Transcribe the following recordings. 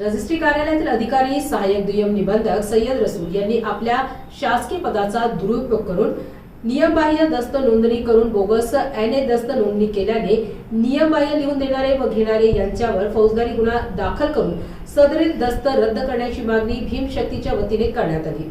Registry कार्यालयातील अधिकारी सहाय्यक दुय्यम निबंधक सय्यद रसूल यांनी आपल्या शासकीय पदाचा दुरुपयोग करून नियमबाह्य दस्त नोंदणी करून बोगस एन ए दस्त नोंदणी केल्याने नियमबाह्य लिहून देणारे व घेणारे यांच्यावर फौजदारी गुन्हा दाखल करून सदरील दस्त रद्द करण्याची मागणी भीमशक्तीच्या वतीने करण्यात आली.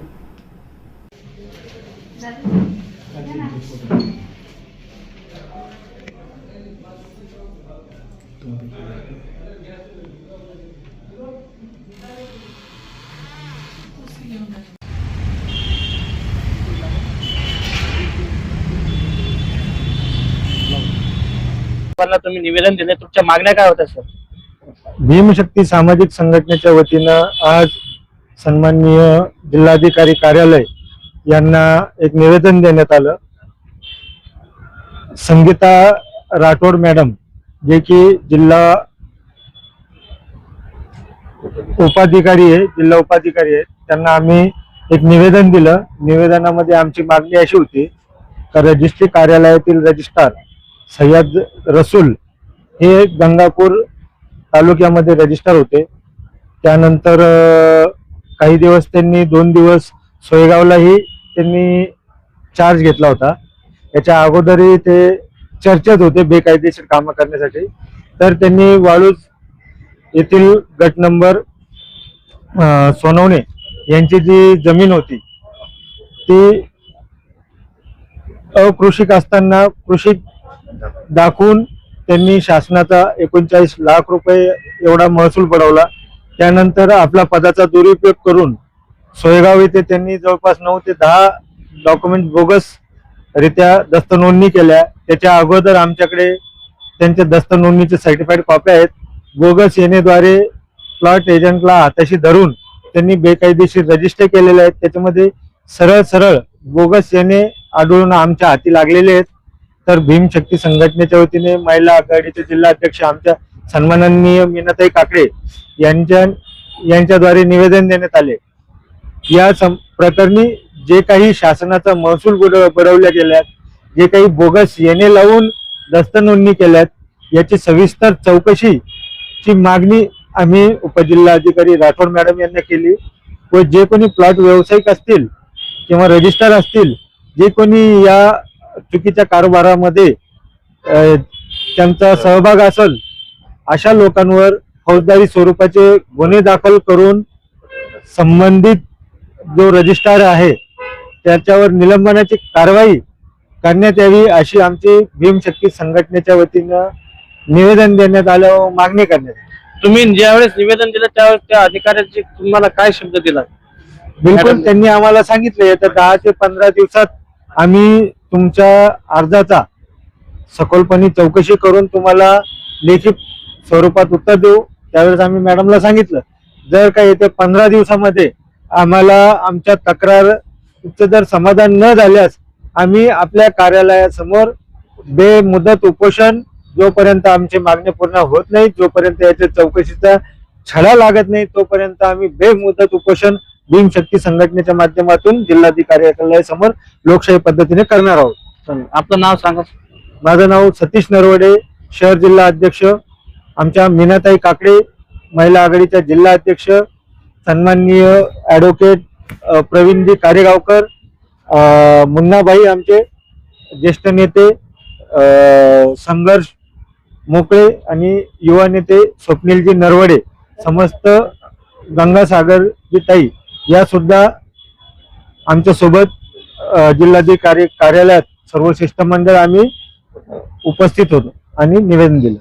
मला तुम्ही निवेदन दिले तुमच्या मागण्या काय होत्या सर? भीमशक्ती सामाजिक संघटनेच्या वतीनं आज सन्माननीय जिल्हाधिकारी कार्यालय यांना एक निवेदन देण्यात आलं. संगीता राठोड मॅडम जे की जिल्हा उपाधिकारी आहे जिल्हा उपाधिकारी आहेत त्यांना आम्ही एक निवेदन दिलं. निवेदनामध्ये आमची मागणी अशी होती का रजिस्ट्री कार्यालयातील रजिस्ट्रार सय्यद रसूल हे गंगापूर तालुक्यामध्ये रजिस्टर होते. त्यानंतर काही दिवस त्यांनी दोन दिवस सोयगावलाही त्यांनी चार्ज घेतला होता. याच्या अगोदरही ते चर्चेत होते बेकायदेशीर कामं करण्यासाठी. तर त्यांनी वाळूज येथील गट नंबर सोनवणे यांची जी जमीन होती ती अकृषिक असताना कृषी दाखवून त्यांनी शासनाचा एकोणचाळीस लाख रुपये एवढा महसूल पडवला. त्यानंतर आपला पदाचा दुरुपयोग करून सोयगाव येथे त्यांनी जवळपास नऊ ते दहा डॉक्युमेंट बोगस रित्या दस्त नोंदणी केल्या. त्याच्या अगोदर आमच्याकडे त्यांच्या दस्त नोंदणीचे सर्टिफाईड कॉप्या आहेत. बोगस येणेद्वारे प्लॉट एजंटला हाताशी धरून त्यांनी बेकायदेशीर रजिस्टर केलेले आहेत. त्याच्यामध्ये सरळ सरळ बोगस येणे आढळून आमच्या हाती लागलेले आहेत. तर भीमशक्ती संघटनेच्या वतीने महिला आघाडीचे जिल्हा अध्यक्ष आमच्या सन्माननीय मीनाताई काकडे यांच्या यांच्याद्वारे निवेदन देण्यात आले. या प्रकरणी जे काही शासनाचा महसूल बुडवल्या गेल्यात जे काही बोगस येणे लावून दस्त नोंदणी केल्यात याची सविस्तर चौकशी ची मागणी आम्ही उपजिल्हाधिकारी राठोड मॅडम यांना केली व जे कोणी प्लॉट व्यावसायिक असतील किंवा रजिस्टर असतील जे कोणी या चुकीच्या कारभारामध्ये त्यांचा सहभाग असेल अशा लोकांवर फौजदारी स्वरूपाचे गुन्हे दाखल करून संबंधित जो रजिस्ट्रार आहे त्याच्यावर निलंबनाची कारवाई करण्यात यावी अशी आमची भीमशक्ती संघटनेच्या वतीनं निवेदन देण्यात आलं व मागणी करण्यात आली. तुम्ही ज्यावेळेस निवेदन दिलं त्यावेळेस त्या अधिकाऱ्याची तुम्हाला काय शब्द दिला बिलकुल. त्यांनी आम्हाला सांगितलं येत्या दहा ते पंधरा दिवसात आम्ही तुमच्या अर्जाचा सखोलपणे चौकशी करून तुम्हाला लेखी स्वरूपात उत्तर देऊ. त्यावेळेस आम्ही मॅडमला सांगितलं जर का येत्या पंधरा दिवसामध्ये आम्हाला आमच्या तक्रार जर समाधान न झाल्यास आम्ही आपल्या कार्यालयासमोर बेमुदत उपोषण जोपर्यंत आमची मागणी पूर्ण होत नाही जोपर्यंत याच्या चौकशीचा छडा लागत नाही तोपर्यंत आम्ही बेमुदत उपोषण भीमशक्ती संघटनेच्या माध्यमातून जिल्हाधिकारी कार्यालयासमोर लोकशाही पद्धतीने करणार आहोत. आपलं नाव सांगा. माझं नाव सतीश नरवडे शहर जिल्हा अध्यक्ष. आमच्या मीनाताई काकडे महिला आघाडीच्या जिल्हा अध्यक्ष. सन्माननीय ॲडव्होकेट अ, प्रवीणजी कारेगावकर मुन्नाबाई आमचे ज्येष्ठ नेते संघर्ष मोकळे आणि युवा नेते स्वप्नीलजी नरवडे समस्त गंगासागरजी ताई या सुद्धा आमच्यासोबत जिल्हाधिकारी कार्यालयात सर्व शिष्टमंडळ आम्ही उपस्थित होतो आणि निवेदन दिलं.